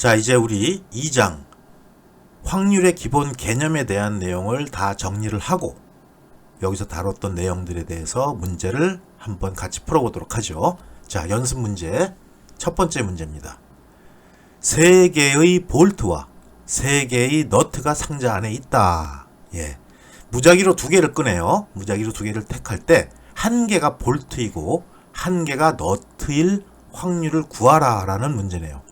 자, 이제 우리 2장 확률의 기본 개념에 대한 내용을 다 정리를 하고 여기서 다뤘던 내용들에 대해서 문제를 한번 같이 풀어보도록 하죠. 자, 연습 문제. 첫 번째 문제입니다. 세 개의 볼트와 세 개의 너트가 상자 안에 있다. 예. 무작위로 두 개를 끄네요. 무작위로 두 개를 택할 때 한 개가 볼트이고 한 개가 너트일 확률을 구하라라는 문제네요.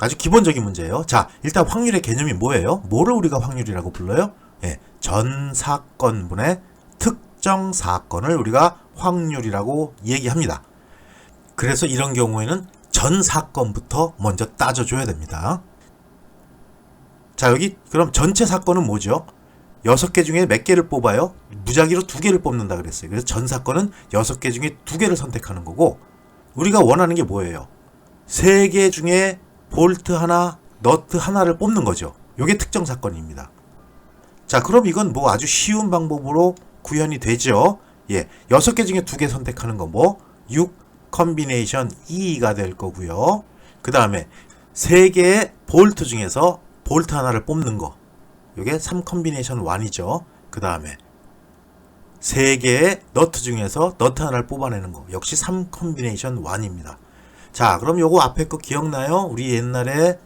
아주 기본적인 문제예요. 자, 일단 확률의 개념이 뭐예요? 뭐를 우리가 확률이라고 불러요? 예, 전 사건분의 특정 사건을 우리가 확률이라고 얘기합니다. 그래서 이런 경우에는 전 사건부터 먼저 따져줘야 됩니다. 자, 여기 그럼 전체 사건은 뭐죠? 여섯 개 중에 몇 개를 뽑아요? 무작위로 두 개를 뽑는다 그랬어요. 그래서 전 사건은 여섯 개 중에 두 개를 선택하는 거고, 우리가 원하는 게 뭐예요? 세개 중에 볼트 하나, 너트 하나를 뽑는 거죠. 요게 특정 사건입니다. 자, 그럼 이건 뭐 아주 쉬운 방법으로 구현이 되죠. 예. 여섯 개 중에 두개 선택하는 거 뭐? 6 컨비네이션 2가 될 거고요. 그 다음에 세 개의 볼트 중에서 볼트 하나를 뽑는 거. 요게 3 컨비네이션 1이죠. 그 다음에 세 개의 너트 중에서 너트 하나를 뽑아내는 거. 역시 3 컨비네이션 1입니다. 자, 그럼 요거 앞에 거 기억나요? 우리 옛날에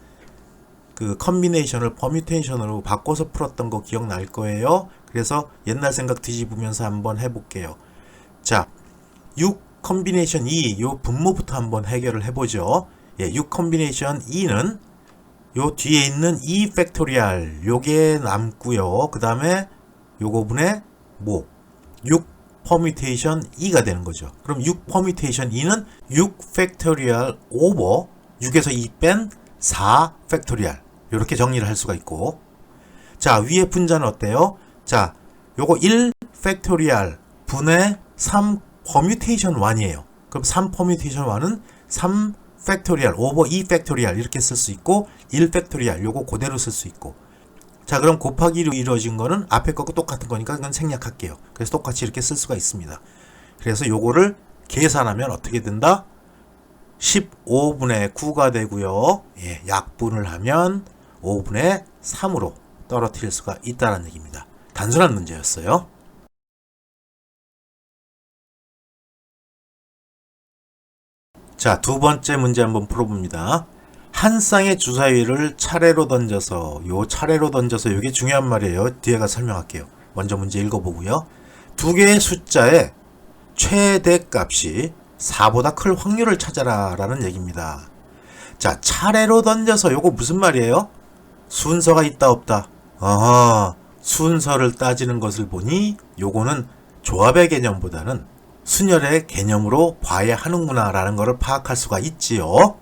그 컨비네이션을 퍼뮤테이션으로 바꿔서 풀었던 거 기억날 거예요. 그래서 옛날 생각 뒤집으면서 한번 해볼게요. 자, 6 컨비네이션 2, 요 분모부터 한번 해결을 해보죠. 예, 6 컨비네이션 2는 요 뒤에 있는 2 팩토리얼 요게 남고요. 그 다음에 요거분의 뭐, 6 퍼뮤테이션 2가 되는 거죠. 그럼 6 퍼뮤테이션 2는 6 팩토리얼 오버 6에서 2 뺀 4 팩토리얼 이렇게 정리를 할 수가 있고 자 위에 분자는 어때요? 자 요거 1 팩토리얼 분의 3 퍼뮤테이션 1이에요. 그럼 3 퍼뮤테이션 1은 3 팩토리얼 오버 2 팩토리얼 이렇게 쓸 수 있고 1 팩토리얼 요거 그대로 쓸 수 있고 자, 그럼 곱하기로 이루어진 거는 앞에 거고 똑같은 거니까 그건 생략할게요. 그래서 똑같이 이렇게 쓸 수가 있습니다. 그래서 요거를 계산하면 어떻게 된다? 15분의 9가 되고요. 예, 약분을 하면 5분의 3으로 떨어뜨릴 수가 있다는 얘기입니다. 단순한 문제였어요. 자, 두 번째 문제 한번 풀어봅니다. 한 쌍의 주사위를 차례로 던져서 요 차례로 던져서 이게 중요한 말이에요. 뒤에 가 설명할게요. 먼저 문제 읽어보고요. 두 개의 숫자의 최대 값이 4보다 클 확률을 찾아라 라는 얘기입니다. 자, 차례로 던져서 요거 무슨 말이에요? 순서가 있다 없다. 어허, 순서를 따지는 것을 보니 요거는 조합의 개념보다는 순열의 개념으로 봐야 하는구나 라는 것을 파악할 수가 있지요.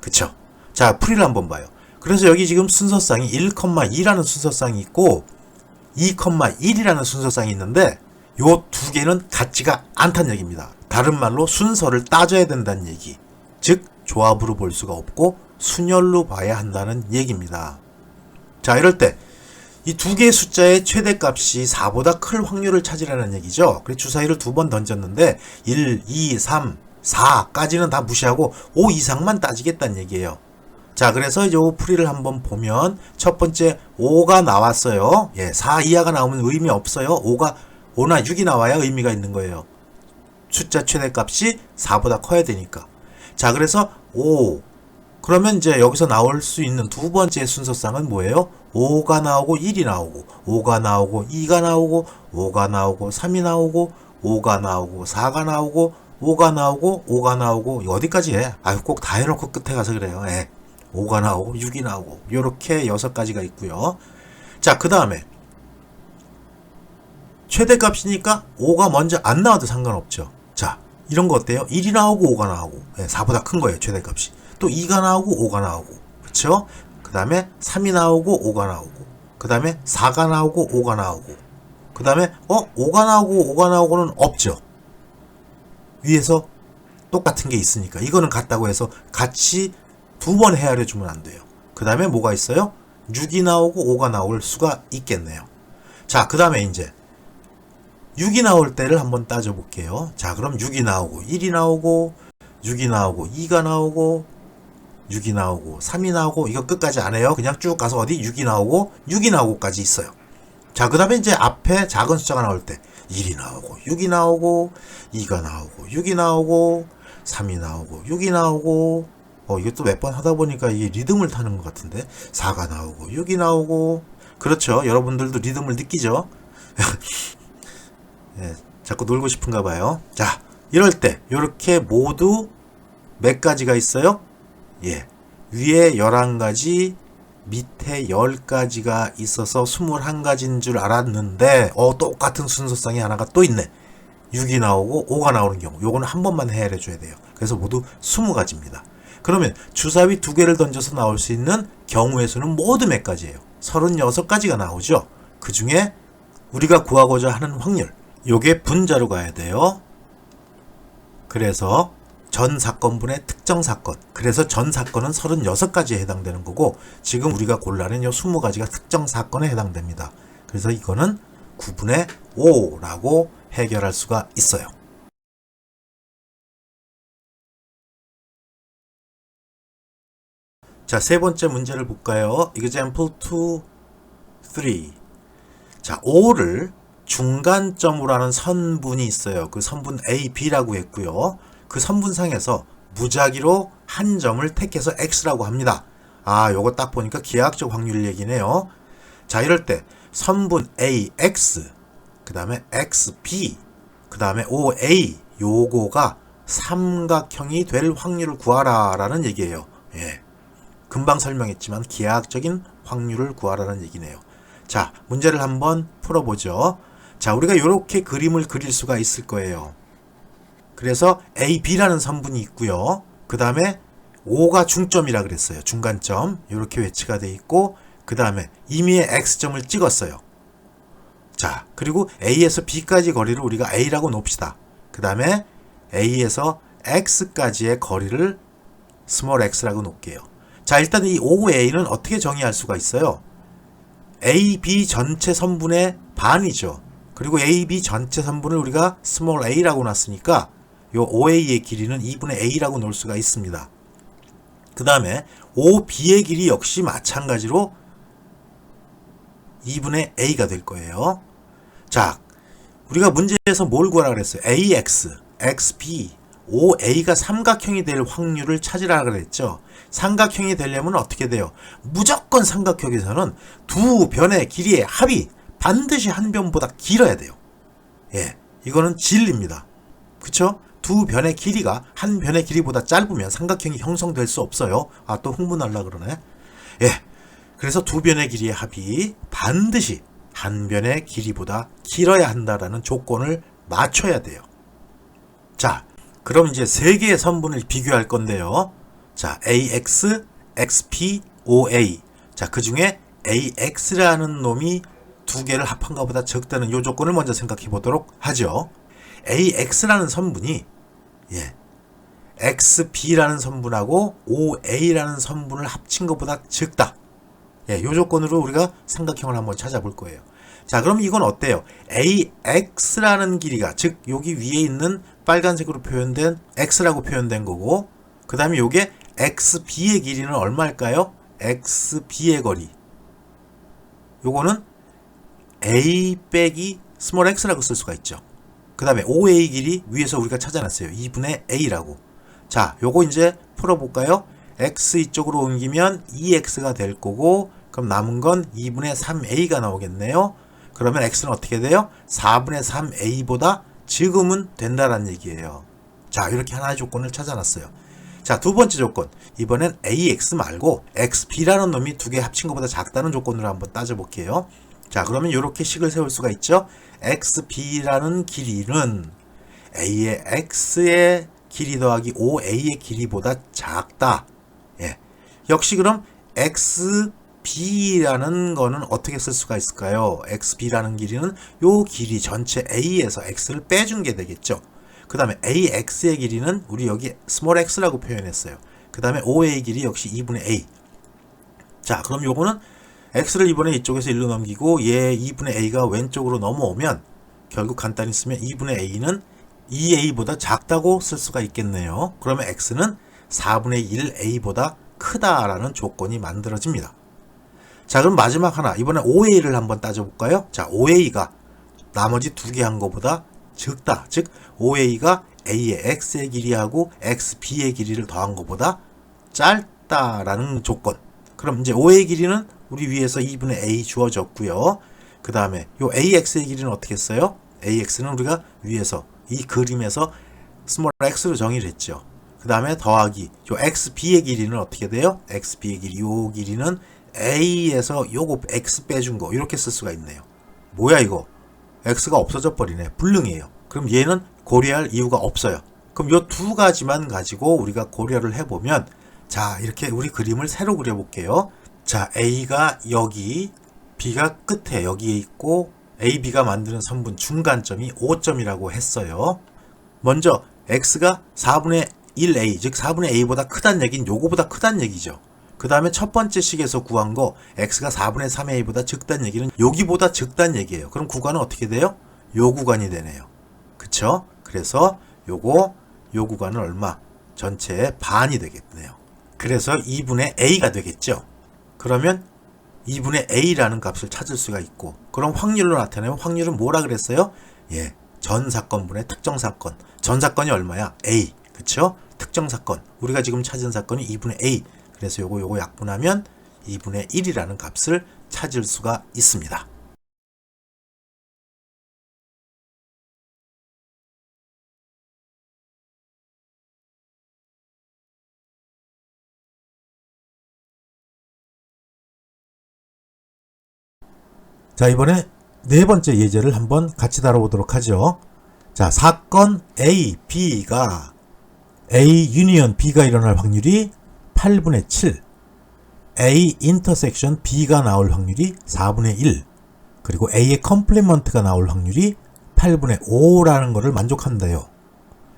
그쵸? 자, 풀이를 한번 봐요. 그래서 여기 지금 순서쌍이 1,2라는 순서쌍이 있고 2,1이라는 순서쌍이 있는데 요 두 개는 같지가 않다는 얘기입니다. 다른 말로 순서를 따져야 된다는 얘기. 즉 조합으로 볼 수가 없고 순열로 봐야 한다는 얘기입니다. 자, 이럴 때 이 두 개의 숫자의 최대값이 4보다 클 확률을 찾으라는 얘기죠. 그래서 주사위를 두 번 던졌는데 1, 2, 3, 4까지는 다 무시하고 5 이상만 따지겠다는 얘기예요. 자, 그래서 요 풀이를 한번 보면 첫 번째 5가 나왔어요. 예, 4 이하가 나오면 의미 없어요. 5가 5나 6이 나와야 의미가 있는 거예요. 숫자 최대값이 4보다 커야 되니까. 자, 그래서 5. 그러면 이제 여기서 나올 수 있는 두 번째 순서쌍은 뭐예요? 5가 나오고 1이 나오고 5가 나오고 2가 나오고 5가 나오고 3이 나오고 5가 나오고 4가 나오고 5가 나오고 5가 나오고 어디까지 해? 아유 꼭 다 해놓고 끝에 가서 그래요. 예. 5가 나오고 6이 나오고 요렇게 여섯 가지가 있고요. 자, 그 다음에 최대값이니까 5가 먼저 안 나와도 상관없죠. 자, 이런 거 어때요? 1이 나오고 5가 나오고 예, 4보다 큰 거예요, 최대값이. 또 2가 나오고 5가 나오고 그렇죠? 그 다음에 3이 나오고 5가 나오고 그 다음에 4가 나오고 5가 나오고 그 다음에 어 5가 나오고 5가 나오고는 없죠. 위에서 똑같은 게 있으니까 이거는 같다고 해서 같이 두 번 헤아려 주면 안 돼요. 그 다음에 뭐가 있어요? 6이 나오고 5가 나올 수가 있겠네요. 자, 그 다음에 이제 6이 나올 때를 한번 따져볼게요. 자, 그럼 6이 나오고 1이 나오고 6이 나오고 2가 나오고 6이 나오고 3이 나오고 이거 끝까지 안 해요. 그냥 쭉 가서 어디 6이 나오고 6이 나오고까지 있어요. 자, 그 다음에 이제 앞에 작은 숫자가 나올 때 1이 나오고 6이 나오고 2가 나오고 6이 나오고 3이 나오고 6이 나오고 어 이것도 몇 번 하다 보니까 이게 리듬을 타는 것 같은데 4가 나오고 6이 나오고 그렇죠. 여러분들도 리듬을 느끼죠. 예, 자꾸 놀고 싶은가 봐요. 자, 이럴 때 이렇게 모두 몇 가지가 있어요? 예. 위에 11가지, 밑에 10가지가 있어서 21가지인 줄 알았는데 어 똑같은 순서상이 하나가 또 있네. 6이 나오고 5가 나오는 경우 요거는 한 번만 헤아려 줘야 돼요. 그래서 모두 20가지입니다. 그러면 주사위 두 개를 던져서 나올 수 있는 경우의 수는 모두 몇 가지예요? 36가지가 나오죠. 그 중에 우리가 구하고자 하는 확률 요게 분자로 가야 돼요. 그래서 전 사건분의 특정 사건. 그래서 전 사건은 36가지에 해당되는 거고 지금 우리가 골라낸 요 20가지가 특정 사건에 해당됩니다. 그래서 이거는 9분의 5라고 해결할 수가 있어요. 자, 세 번째 문제를 볼까요? example 2, 3. 자, 5를 중간점으로 하는 선분이 있어요. 그 선분 A, B라고 했고요. 그 선분상에서 무작위로 한 점을 택해서 X라고 합니다. 아, 요거 딱 보니까 기하학적 확률 얘기네요. 자, 이럴 때 선분 AX, 그 다음에 XB, 그 다음에 OA, 요거가 삼각형이 될 확률을 구하라 라는 얘기예요. 예. 금방 설명했지만 기하학적인 확률을 구하라는 얘기네요. 자, 문제를 한번 풀어보죠. 자, 우리가 이렇게 그림을 그릴 수가 있을 거예요. 그래서 A, B라는 선분이 있고요. 그 다음에 5가 중점이라 그랬어요. 중간점. 이렇게 외치가 돼 있고, 그 다음에 임의의 X점을 찍었어요. 자, 그리고 A에서 B까지 거리를 우리가 A라고 놓읍시다. 그 다음에 A에서 X까지의 거리를 스몰 x라고 놓을게요. 자, 일단 이 5a는 어떻게 정의할 수가 있어요? a, b 전체 선분의 반이죠. 그리고 a, b 전체 선분을 우리가 스몰 a라고 놨으니까 요 5a의 길이는 2분의 a라고 놓을 수가 있습니다. 그 다음에 5b의 길이 역시 마찬가지로 2분의 a가 될 거예요. 자, 우리가 문제에서 뭘 구하라 그랬어요? ax, xb, OA가 삼각형이 될 확률을 찾으라 그랬죠. 삼각형이 되려면 어떻게 돼요? 무조건 삼각형에서는 두 변의 길이의 합이 반드시 한 변보다 길어야 돼요. 예, 이거는 진리입니다. 그쵸? 두 변의 길이가 한 변의 길이보다 짧으면 삼각형이 형성될 수 없어요. 아, 또 흥분하려 그러네. 예, 그래서 두 변의 길이의 합이 반드시 한 변의 길이보다 길어야 한다라는 조건을 맞춰야 돼요. 자, 그럼 이제 세 개의 선분을 비교할 건데요. 자, AX, XP, OA. 자, 그 중에 AX라는 놈이 두 개를 합한 것보다 적다는 요 조건을 먼저 생각해 보도록 하죠. AX라는 선분이 예. XB라는 선분하고 OA라는 선분을 합친 것보다 적다. 예, 요 조건으로 우리가 삼각형을 한번 찾아볼 거예요. 자, 그럼 이건 어때요? AX라는 길이가, 즉, 여기 위에 있는 빨간색으로 표현된 X라고 표현된 거고, 그 다음에 요게 XB의 길이는 얼마일까요? XB의 거리. 요거는 A 빼기 스몰 x라고 쓸 수가 있죠. 그 다음에 OA 길이 위에서 우리가 찾아놨어요. 2분의 A라고. 자, 요거 이제 풀어볼까요? X 이쪽으로 옮기면 2X가 될 거고, 그럼 남은 건 2분의 3A가 나오겠네요. 그러면 X는 어떻게 돼요? 4분의 3A보다 지금은 된다라는 얘기예요. 자, 이렇게 하나의 조건을 찾아놨어요. 자, 두 번째 조건. 이번엔 AX 말고 XB라는 놈이 두 개 합친 것보다 작다는 조건으로 한번 따져볼게요. 자, 그러면 이렇게 식을 세울 수가 있죠. XB라는 길이는 A의 X의 길이 더하기 5A의 길이보다 작다. 예. 역시 그럼 xb라는 거는 어떻게 쓸 수가 있을까요? xb라는 길이는 요 길이 전체 a에서 x를 빼준 게 되겠죠. 그 다음에 ax의 길이는 우리 여기 스몰 x라고 표현했어요. 그 다음에 o의 길이 역시 2분의 a. 자, 그럼 요거는 x를 이번에 이쪽에서 1로 넘기고 얘 2분의 a가 왼쪽으로 넘어오면 결국 간단히 쓰면 2분의 a는 2a보다 작다고 쓸 수가 있겠네요. 그러면 x는 4분의 1a보다 크다라는 조건이 만들어집니다. 자, 그럼 마지막 하나. 이번에 5a를 한번 따져볼까요? 자, 5a가 나머지 두 개 한 거보다 적다. 즉, 5a가 a의 x의 길이하고 xb의 길이를 더한 것보다 짧다라는 조건. 그럼 이제 5의 길이는 우리 위에서 2분의 a 주어졌고요. 그 다음에 요 ax의 길이는 어떻게 써요? ax는 우리가 위에서 이 그림에서 스몰 x로 정의를 했죠. 그 다음에 더하기 요 xb의 길이는 어떻게 돼요? xb의 길이 요 길이는 a에서 요거 x 빼준 거 이렇게 쓸 수가 있네요. 뭐야 이거? x가 없어져 버리네. 불능이에요. 그럼 얘는 고려할 이유가 없어요. 그럼 요 두 가지만 가지고 우리가 고려를 해보면 자 이렇게 우리 그림을 새로 그려볼게요. 자 a가 여기 b가 끝에 여기에 있고 ab가 만드는 선분 중간점이 5점이라고 했어요. 먼저 x가 4분의 1a 즉 4분의 a보다 크단 얘기는 요거보다 크단 얘기죠. 그 다음에 첫 번째 식에서 구한 거 x가 4분의 3a보다 적단 얘기는 여기보다 적단 얘기예요. 그럼 구간은 어떻게 돼요? 요 구간이 되네요. 그쵸? 그래서 요거 요 구간은 얼마? 전체의 반이 되겠네요. 그래서 2분의 a가 되겠죠. 그러면 2분의 a라는 값을 찾을 수가 있고 그럼 확률로 나타내면 확률은 뭐라 그랬어요? 예, 전 사건분의 특정 사건. 전 사건이 얼마야? a. 그쵸? 특정 사건. 우리가 지금 찾은 사건이 2분의 a. 그래서 요거 요거 약분하면 2분의 1이라는 값을 찾을 수가 있습니다. 자, 이번에 네 번째 예제를 한번 같이 다뤄보도록 하죠. 자, 사건 A, B가 A 유니언 B가 일어날 확률이 8분의 7, A 인터섹션 B가 나올 확률이 4분의 1, 그리고 A의 컴플리먼트가 나올 확률이 8분의 5라는 것을 만족한다요.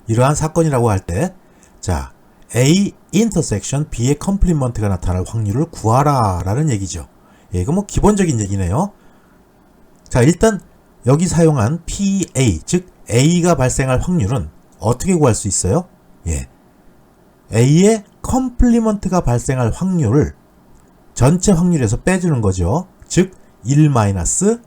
이러한 사건이라고 할 때, 자, A 인터섹션 B의 컴플리먼트가 나타날 확률을 구하라 라는 얘기죠. 예, 이거 뭐 기본적인 얘기네요. 자, 일단 여기 사용한 PA, 즉 A가 발생할 확률은 어떻게 구할 수 있어요? 예. A의 컴플리먼트가 발생할 확률을 전체 확률에서 빼주는 거죠. 즉, 1 마이너스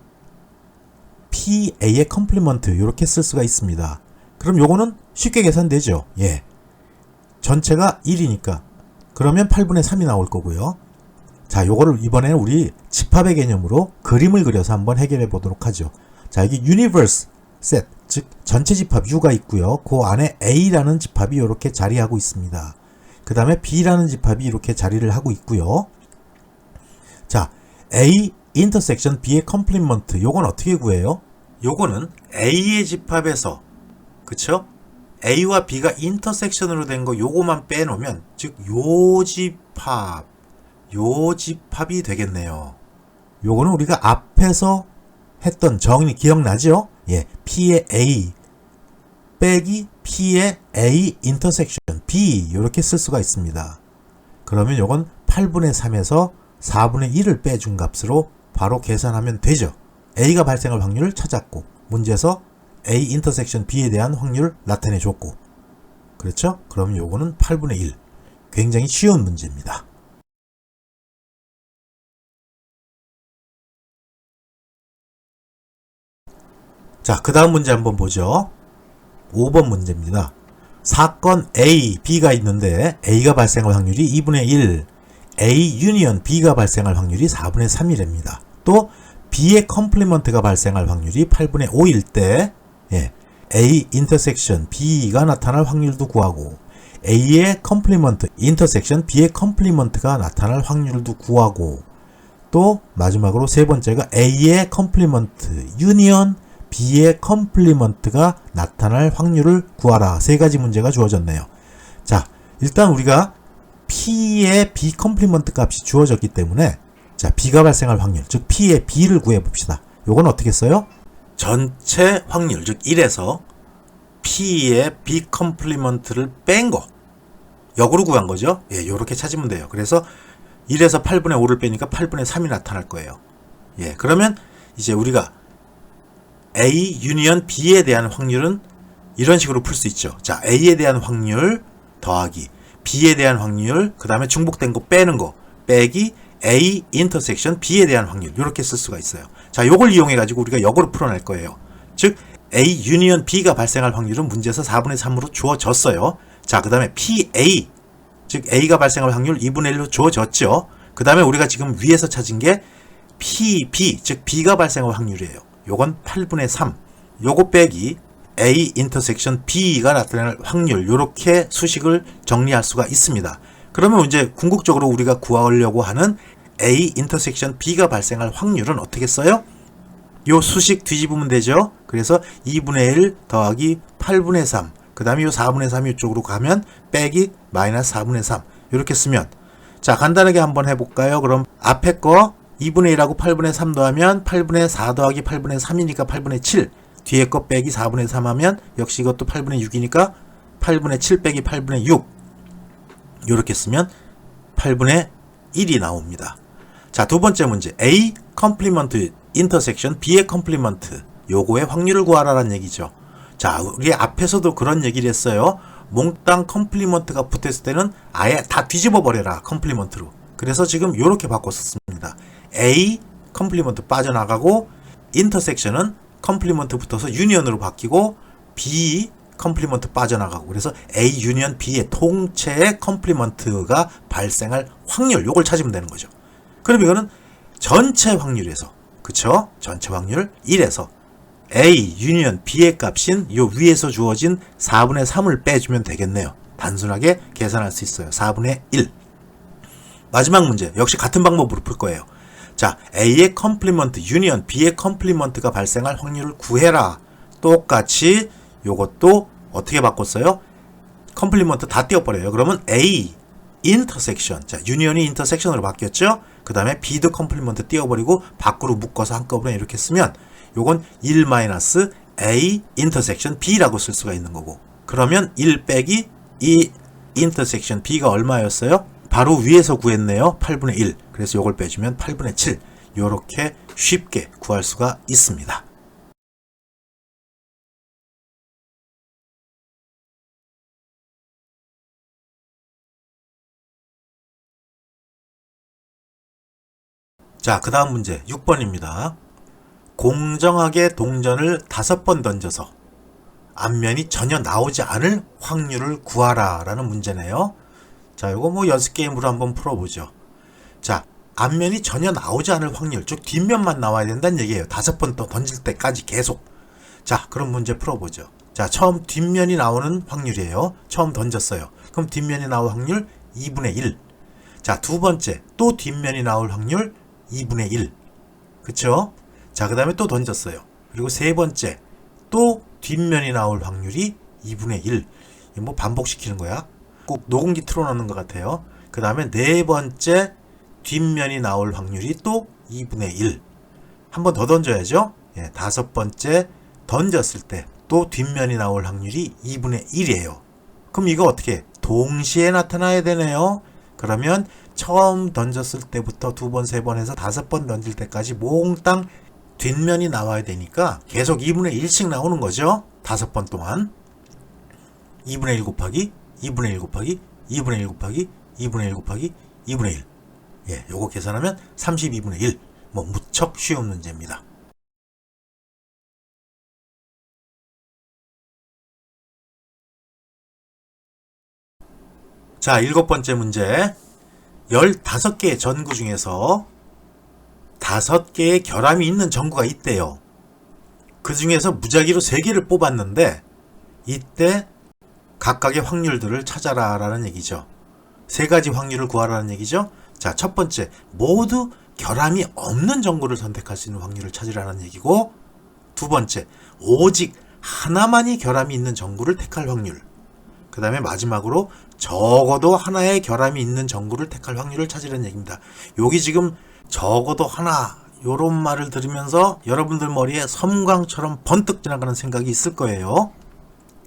PA의 컴플리먼트 이렇게 쓸 수가 있습니다. 그럼 요거는 쉽게 계산되죠. 예. 전체가 1이니까 그러면 8분의 3이 나올 거고요. 자, 요거를 이번에는 우리 집합의 개념으로 그림을 그려서 한번 해결해 보도록 하죠. 자, 여기 universe set, 즉 전체 집합 U가 있고요. 그 안에 A라는 집합이 이렇게 자리하고 있습니다. 그 다음에 B라는 집합이 이렇게 자리를 하고 있고요. 자, A intersection B의 컴플리먼트 요건 어떻게 구해요? 요거는 A의 집합에서 그쵸? A와 B가 인터섹션으로 된 거 요거만 빼놓으면 즉 요 집합 요 집합이 되겠네요. 요거는 우리가 앞에서 했던 정리 기억나죠? 예, P의 A 빼기 P의 A 인터섹션 B 이렇게 쓸 수가 있습니다. 그러면 요건 8분의 3에서 4분의 1을 빼준 값으로 바로 계산하면 되죠. A가 발생할 확률을 찾았고 문제에서 A 인터섹션 B에 대한 확률을 나타내 줬고 그렇죠? 그럼 요거는 8분의 1 굉장히 쉬운 문제입니다. 자, 그 다음 문제 한번 보죠. 5번 문제입니다. 사건 A, B가 있는데 A가 발생할 확률이 2분의 1, A 유니언 B가 발생할 확률이 4분의 3이랍니다. 또 B의 컴플리먼트가 발생할 확률이 8분의 5일 때 예, A 인터섹션 B가 나타날 확률도 구하고 A의 컴플리먼트 인터섹션 B의 컴플리먼트가 나타날 확률도 구하고 또 마지막으로 세 번째가 A의 컴플리먼트 유니언 B의 컴플리먼트가 나타날 확률을 구하라. 세 가지 문제가 주어졌네요. 자, 일단 우리가 P의 B 컴플리먼트 값이 주어졌기 때문에 자, B가 발생할 확률, 즉 P의 B를 구해 봅시다. 요건 어떻게 써요? 전체 확률, 즉 1에서 P의 B 컴플리먼트를 뺀 거. 역으로 구한 거죠. 예, 요렇게 찾으면 돼요. 그래서 1에서 8분의 5를 빼니까 8분의 3이 나타날 거예요. 예, 그러면 이제 우리가 A 유니언 B에 대한 확률은 이런 식으로 풀 수 있죠. 자, A에 대한 확률 더하기 B에 대한 확률, 그 다음에 중복된 거 빼는 거 빼기 A 인터섹션 B에 대한 확률 이렇게 쓸 수가 있어요. 자, 요걸 이용해 가지고 우리가 역으로 풀어낼 거예요. 즉 A 유니언 B가 발생할 확률은 문제에서 4분의 3으로 주어졌어요. 자, 그 다음에 PA 즉 A가 발생할 확률 2분의 1로 주어졌죠. 그 다음에 우리가 지금 위에서 찾은 게 PB 즉 B가 발생할 확률이에요. 요건 8분의 3. 요거 빼기 A 인터섹션 B가 나타날 확률 요렇게 수식을 정리할 수가 있습니다. 그러면 이제 궁극적으로 우리가 구하려고 하는 A 인터섹션 B가 발생할 확률은 어떻게 써요? 요 수식 뒤집으면 되죠. 그래서 2분의 1 더하기 8분의 3. 그 다음에 요 4분의 3 이쪽으로 가면 빼기 마이너스 4분의 3. 이렇게 쓰면 자 간단하게 한번 해볼까요? 그럼 앞에 거 2분의 1하고 8분의 3 더하면 8분의 4 더하기 8분의 3이니까 8분의 7. 뒤에 거 빼기 4분의 3 하면 역시 이것도 8분의 6이니까 8분의 7 빼기 8분의 6. 이렇게 쓰면 8분의 1이 나옵니다. 자, 두 번째 문제. A 컴플리먼트 인터섹션 B의 컴플리먼트. 요거의 확률을 구하라는 얘기죠. 자, 우리 앞에서도 그런 얘기를 했어요. 몽땅 컴플리먼트가 붙었을 때는 아예 다 뒤집어 버려라. 컴플리먼트로. 그래서 지금 요렇게 바꿨었습니다. A 컴플리먼트 빠져나가고 인터섹션은 컴플리먼트 붙어서 유니언으로 바뀌고 B 컴플리먼트 빠져나가고 그래서 A 유니언 B의 통째의 컴플리먼트가 발생할 확률 요걸 찾으면 되는 거죠. 그럼 이거는 전체 확률에서 그쵸? 전체 확률 1에서 A 유니언 B의 값인 요 위에서 주어진 4분의 3을 빼주면 되겠네요. 단순하게 계산할 수 있어요. 4분의 1. 마지막 문제 역시 같은 방법으로 풀 거예요. 자, A의 컴플리먼트 유니언 B의 컴플리먼트가 발생할 확률을 구해라. 똑같이 요것도 어떻게 바꿨어요? 컴플리먼트 다 띄워버려요. 그러면 A 인터섹션. 자, 유니언이 인터섹션으로 바뀌었죠? 그 다음에 B도 컴플리먼트 띄워버리고 밖으로 묶어서 한꺼번에 이렇게 쓰면 요건 1 마이너스 A 인터섹션 B라고 쓸 수가 있는 거고. 그러면 1 빼기 이 인터섹션 B가 얼마였어요? 바로 위에서 구했네요. 8분의 1. 그래서 요걸 빼주면 8분의 7. 요렇게 쉽게 구할 수가 있습니다. 자, 그 다음 문제 6번입니다. 공정하게 동전을 다섯 번 던져서 앞면이 전혀 나오지 않을 확률을 구하라 라는 문제네요. 자, 이거 뭐 연습 게임으로 한번 풀어보죠. 자, 앞면이 전혀 나오지 않을 확률, 즉 뒷면만 나와야 된다는 얘기예요. 다섯 번또 던질 때까지 계속. 자, 그럼 문제 풀어보죠. 자, 처음 뒷면이 나오는 확률이에요. 처음 던졌어요. 그럼 뒷면이 나올 확률 2분의 1. 자, 두 번째, 또 뒷면이 나올 확률 2분의 1. 그쵸? 자, 그 다음에 또 던졌어요. 그리고 세 번째, 또 뒷면이 나올 확률이 2분의 1. 이거 뭐 반복시키는 거야? 꼭 녹음기 틀어놓는 것 같아요. 그 다음에 네 번째, 뒷면이 나올 확률이 또 2분의 1. 한 번 더 던져야죠. 예, 다섯 번째, 던졌을 때 또 뒷면이 나올 확률이 2분의 1이에요. 그럼 이거 어떻게? 동시에 나타나야 되네요. 그러면 처음 던졌을 때부터 두 번, 세 번 해서 다섯 번 던질 때까지 몽땅 뒷면이 나와야 되니까 계속 2분의 1씩 나오는 거죠. 다섯 번 동안. 2분의 1 곱하기 2분의 1 곱하기 2분의 1 곱하기 2분의 1 곱하기 2분의 1. 예, 요거 계산하면 32분의 1. 뭐 무척 쉬운 문제입니다. 자, 일곱 번째 문제. 15개의 전구 중에서 5개의 결함이 있는 전구가 있대요. 그 중에서 무작위로 3개를 뽑았는데 이때 각각의 확률들을 찾아라 라는 얘기죠. 세 가지 확률을 구하라는 얘기죠. 자, 첫 번째, 모두 결함이 없는 전구를 선택할 수 있는 확률을 찾으라는 얘기고, 두 번째, 오직 하나만이 결함이 있는 전구를 택할 확률. 그 다음에 마지막으로 적어도 하나의 결함이 있는 전구를 택할 확률을 찾으라는 얘기입니다. 여기 지금 적어도 하나 요런 말을 들으면서 여러분들 머리에 섬광처럼 번뜩 지나가는 생각이 있을 거예요.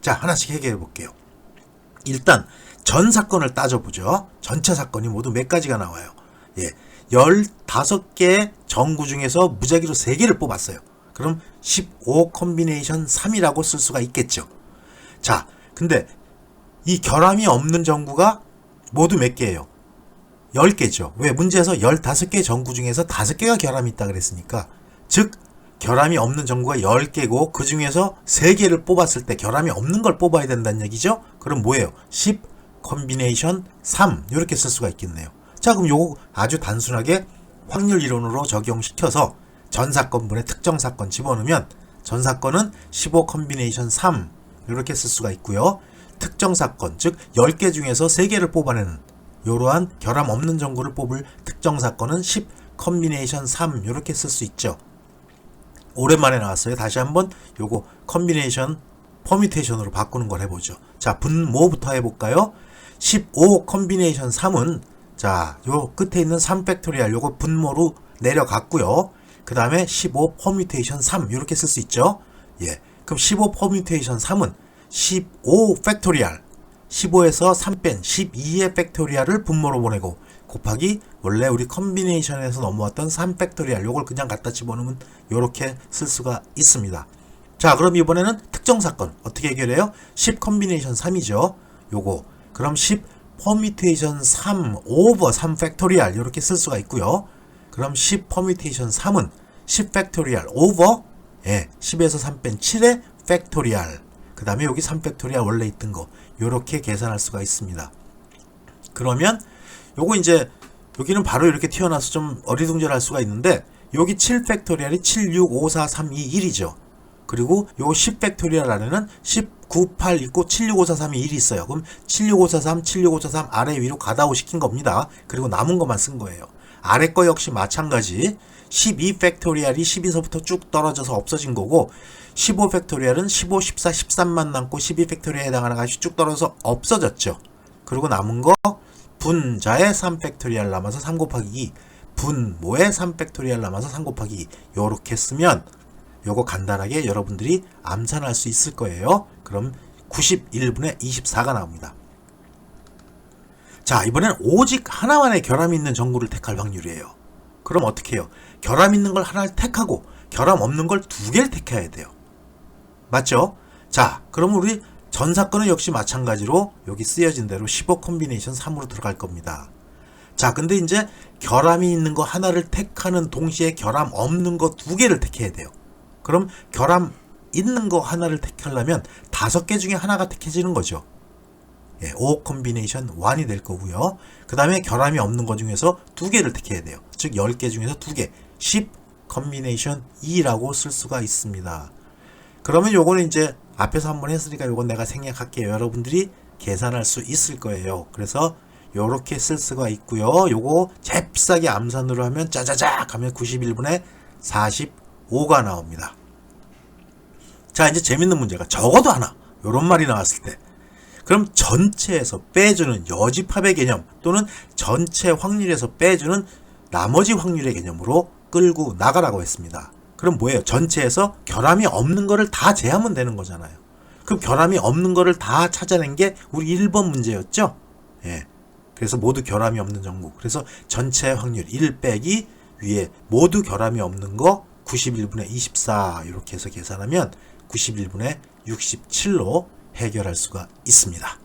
자, 하나씩 해결해 볼게요. 일단 전 사건을 따져보죠. 전체 사건이 모두 몇 가지가 나와요. 예. 15개 정구 중에서 무작위로 3개를 뽑았어요. 그럼 15 컴비네이션 3이라고 쓸 수가 있겠죠. 자, 근데 이 결함이 없는 정구가 모두 몇 개예요? 10개죠. 왜? 문제에서 15개 정구 중에서 5개가 결함이 있다 그랬으니까. 즉, 결함이 없는 정구가 10개고 그 중에서 3개를 뽑았을 때 결함이 없는 걸 뽑아야 된다는 얘기죠. 그럼 뭐예요? 10 컴비네이션 3 이렇게 쓸 수가 있겠네요. 자, 그럼 요거 아주 단순하게 확률 이론으로 적용시켜서 전 사건분의 특정 사건 집어넣으면 전 사건은 15 컴비네이션 3 이렇게 쓸 수가 있고요. 특정 사건, 즉 10개 중에서 3개를 뽑아내는 이러한 결함 없는 정구를 뽑을 특정 사건은 10 컴비네이션 3 이렇게 쓸 수 있죠. 오랜만에 나왔어요. 다시 한번 요거 컴비네이션 퍼뮤테이션으로 바꾸는 걸 해보죠. 자, 분모부터 해볼까요? 15 컴비네이션 3은 자, 요 끝에 있는 3 팩토리얼 요거 분모로 내려갔고요. 그 다음에 15 퍼뮤테이션 3 이렇게 쓸 수 있죠. 예. 그럼 15 퍼뮤테이션 3은 15 팩토리얼 15에서 3 뺀 12의 팩토리얼을 분모로 보내고 곱하기 원래 우리 컴비네이션에서 넘어왔던 3 팩토리얼 요걸 그냥 갖다 집어넣으면 요렇게 쓸 수가 있습니다. 자, 그럼 이번에는 특정 사건 어떻게 해결해요? 10 컴비네이션 3이죠. 요거. 그럼 10 퍼뮤테이션 3 오버 3 팩토리얼 이렇게 쓸 수가 있고요. 그럼 10 퍼뮤테이션 3은 10 팩토리얼 오버 예, 10에서 3 뺀 7의 팩토리얼. 그다음에 여기 3 팩토리얼 원래 있던 거. 요렇게 계산할 수가 있습니다. 그러면 요거 이제 여기는 바로 이렇게 튀어나와서 좀 어리둥절할 수가 있는데 여기 7 팩토리얼이 7, 6, 5, 4, 3, 2, 1이죠. 그리고 요 10 팩토리얼 안에는 10, 9, 8 있고 7, 6, 5, 4, 3이 1이 있어요. 그럼 7, 6, 5, 4, 3, 7, 6, 5, 4, 3 아래 위로 가다오 시킨 겁니다. 그리고 남은 것만 쓴 거예요. 아래 거 역시 마찬가지 12 팩토리얼이 12서부터 쭉 떨어져서 없어진 거고 15 팩토리얼은 15, 14, 13만 남고 12 팩토리얼에 해당하는 값이 쭉 떨어져서 없어졌죠. 그리고 남은 거 분자의 3 팩토리얼 남아서 3 곱하기 2 분모의 3 팩토리얼 남아서 3 곱하기 2 요렇게 쓰면 요거 간단하게 여러분들이 암산할 수 있을 거예요. 그럼 91분의 24가 나옵니다. 자, 이번엔 오직 하나만의 결함이 있는 정구를 택할 확률이에요. 그럼 어떻게 해요? 결함 있는 걸 하나를 택하고 결함 없는 걸 두 개를 택해야 돼요. 맞죠? 자, 그럼 우리 전 사건은 역시 마찬가지로 여기 쓰여진 대로 15 콤비네이션 3으로 들어갈 겁니다. 자, 근데 이제 결함이 있는 거 하나를 택하는 동시에 결함 없는 거 두 개를 택해야 돼요. 그럼 결함 있는 거 하나를 택하려면 다섯 개 중에 하나가 택해지는 거죠. 예, 5 콤비네이션 1이 될 거고요. 그 다음에 결함이 없는 것 중에서 두 개를 택해야 돼요. 즉 10개 중에서 두 개, 10 콤비네이션 2라고 쓸 수가 있습니다. 그러면 요거는 이제 앞에서 한번 했으니까 요건 내가 생략할게요. 여러분들이 계산할 수 있을 거예요. 그래서 요렇게 쓸 수가 있고요. 요거 잽싸게 암산으로 하면 짜자작 하면 91분에 45가 나옵니다. 자, 이제 재밌는 문제가 적어도 하나. 요런 말이 나왔을 때. 그럼 전체에서 빼주는 여집합의 개념 또는 전체 확률에서 빼주는 나머지 확률의 개념으로 끌고 나가라고 했습니다. 그럼 뭐예요? 전체에서 결함이 없는 거를 다 제하면 되는 거잖아요. 그럼 결함이 없는 거를 다 찾아낸 게 우리 1번 문제였죠? 예. 그래서 모두 결함이 없는 정보. 그래서 전체 확률 1 빼기 위에 모두 결함이 없는 거 91분의 24 이렇게 해서 계산하면 91분의 67로 해결할 수가 있습니다.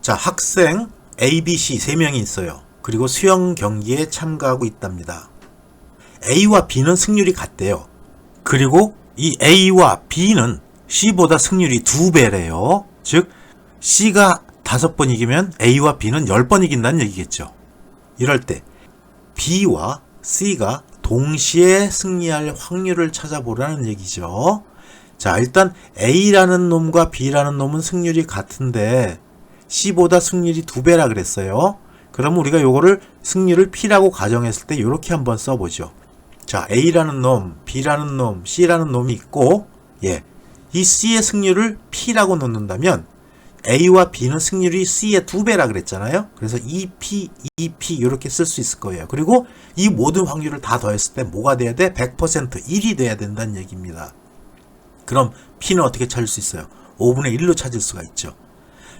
자, 학생 A, B, C 3명이 있어요. 그리고 수영 경기에 참가하고 있답니다. A와 B는 승률이 같대요. 그리고 이 A와 B는 C보다 승률이 2배래요. 즉, C가 5번 이기면 A와 B는 10번 이긴다는 얘기겠죠. 이럴 때 B와 C가 동시에 승리할 확률을 찾아보라는 얘기죠. 자, 일단 A라는 놈과 B라는 놈은 승률이 같은데 C보다 승률이 2배라 그랬어요. 그럼 우리가 요거를 승률을 P라고 가정했을 때 이렇게 한번 써보죠. 자, A라는 놈, B라는 놈, C라는 놈이 있고 예. 이 C의 승률을 P라고 놓는다면 A와 B는 승률이 C의 두 배라 그랬잖아요. 그래서 2P, 2P 이렇게 쓸 수 있을 거예요. 그리고 이 모든 확률을 다 더했을 때 뭐가 돼야 돼? 100% 1이 돼야 된다는 얘기입니다. 그럼 P는 어떻게 찾을 수 있어요? 5분의 1로 찾을 수가 있죠.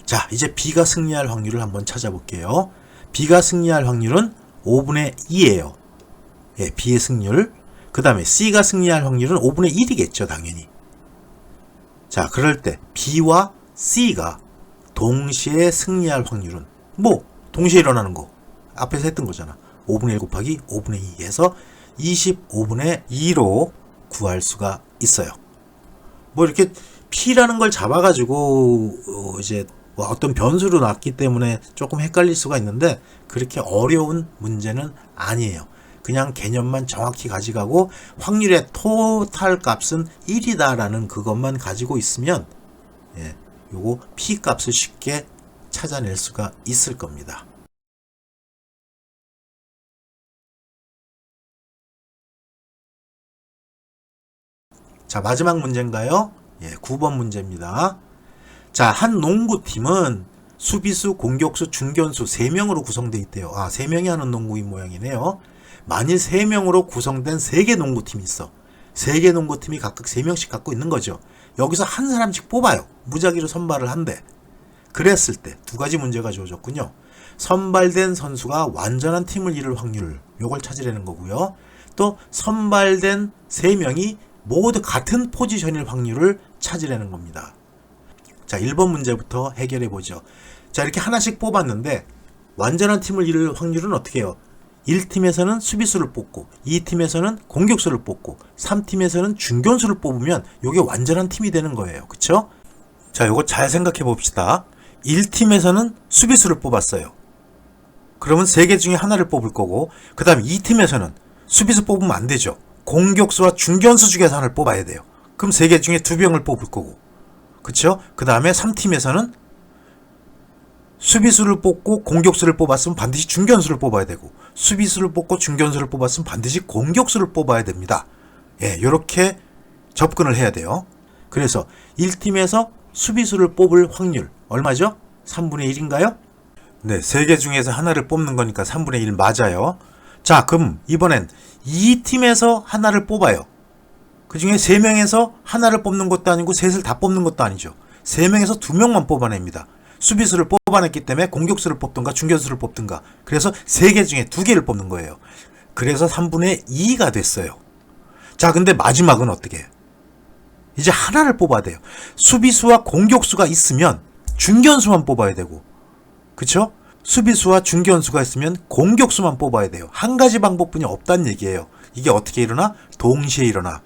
자, 이제 B가 승리할 확률을 한번 찾아볼게요. B가 승리할 확률은 5분의 2예요. 예, B의 승률. 그 다음에 C가 승리할 확률은 5분의 1이겠죠, 당연히. 자, 그럴 때 B와 C가 동시에 승리할 확률은 뭐 동시에 일어나는 거 앞에서 했던 거잖아. 5분의 1 곱하기 5분의 2에서 25분의 2로 구할 수가 있어요. 뭐 이렇게 P라는 걸 잡아가지고 어, 이제 뭐 어떤 변수로 놨기 때문에 조금 헷갈릴 수가 있는데 그렇게 어려운 문제는 아니에요. 그냥 개념만 정확히 가져가고 확률의 토탈 값은 1이다라는 그것만 가지고 있으면 예, 요거 P 값을 쉽게 찾아낼 수가 있을 겁니다. 자, 마지막 문제인가요? 예, 9번 문제입니다. 자, 한 농구팀은 수비수, 공격수, 중견수 3명으로 구성되어 있대요. 아, 3명이 하는 농구인 모양이네요. 만일 3명으로 구성된 3개 농구팀이 있어. 3개 농구팀이 각각 3명씩 갖고 있는 거죠. 여기서 한 사람씩 뽑아요. 무작위로 선발을 한대. 그랬을 때 두 가지 문제가 주어졌군요. 선발된 선수가 완전한 팀을 이룰 확률, 요걸 찾으려는 거고요. 또 선발된 3명이 모두 같은 포지션일 확률을 찾으려는 겁니다. 자, 1번 문제부터 해결해 보죠. 자, 이렇게 하나씩 뽑았는데 완전한 팀을 이룰 확률은 어떻게 해요? 1팀에서는 수비수를 뽑고 2팀에서는 공격수를 뽑고 3팀에서는 중견수를 뽑으면 이게 완전한 팀이 되는 거예요. 그쵸? 자, 요거 잘 생각해 봅시다. 1팀에서는 수비수를 뽑았어요. 그러면 3개 중에 하나를 뽑을 거고 그 다음에 2팀에서는 수비수 뽑으면 안 되죠. 공격수와 중견수 중에서 하나를 뽑아야 돼요. 그럼 3개 중에 2명을 뽑을 거고 그쵸? 그 다음에 3팀에서는 수비수를 뽑고 공격수를 뽑았으면 반드시 중견수를 뽑아야 되고 수비수를 뽑고 중견수를 뽑았으면 반드시 공격수를 뽑아야 됩니다. 예, 요렇게 접근을 해야 돼요. 그래서 1팀에서 수비수를 뽑을 확률 얼마죠? 3분의 1인가요? 네, 3개 중에서 하나를 뽑는 거니까 3분의 1 맞아요. 자, 그럼 이번엔 2팀에서 하나를 뽑아요. 그 중에 3명에서 하나를 뽑는 것도 아니고 셋을 다 뽑는 것도 아니죠. 3명에서 2명만 뽑아냅니다. 수비수를 뽑아냈기 때문에 공격수를 뽑든가 중견수를 뽑든가 그래서 3개 중에 2개를 뽑는 거예요. 그래서 3분의 2가 됐어요. 자, 근데 마지막은 어떻게? 이제 하나를 뽑아야 돼요. 수비수와 공격수가 있으면 중견수만 뽑아야 되고 그쵸? 수비수와 중견수가 있으면 공격수만 뽑아야 돼요. 한 가지 방법뿐이 없다는 얘기예요. 이게 어떻게 일어나? 동시에 일어나.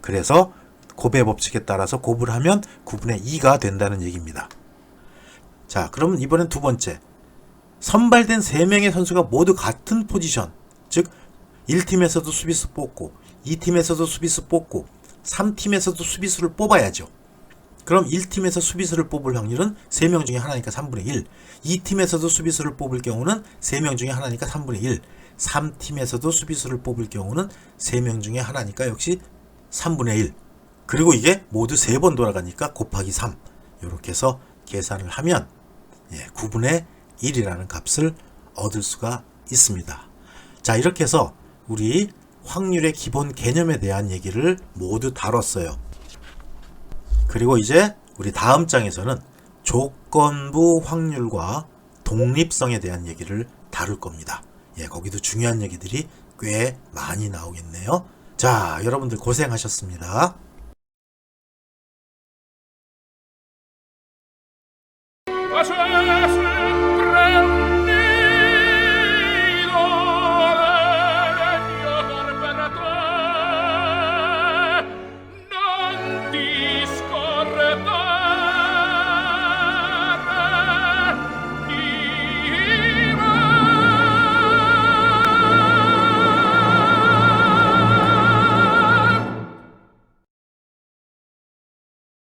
그래서 곱의 법칙에 따라서 곱을 하면 9분의 2가 된다는 얘기입니다. 자, 그러면 이번엔 두 번째. 선발된 3명의 선수가 모두 같은 포지션, 즉 1팀에서도 수비수 뽑고 2팀에서도 수비수 뽑고 3팀에서도 수비수를 뽑아야죠. 그럼 1팀에서 수비수를 뽑을 확률은 3명 중에 하나니까 3분의 1. 2팀에서도 수비수를 뽑을 경우는 3명 중에 하나니까 3분의 1. 3팀에서도 수비수를 뽑을 경우는 3명 중에 하나니까 역시 3분의 1. 그리고 이게 모두 3번 돌아가니까 곱하기 3. 이렇게 해서 계산을 하면 예, 9분의 1이라는 값을 얻을 수가 있습니다. 자, 이렇게 해서 우리 확률의 기본 개념에 대한 얘기를 모두 다뤘어요. 그리고 이제 우리 다음 장에서는 조건부 확률과 독립성에 대한 얘기를 다룰 겁니다. 예, 거기도 중요한 얘기들이 꽤 많이 나오겠네요. 자, 여러분들 고생하셨습니다. Tasche!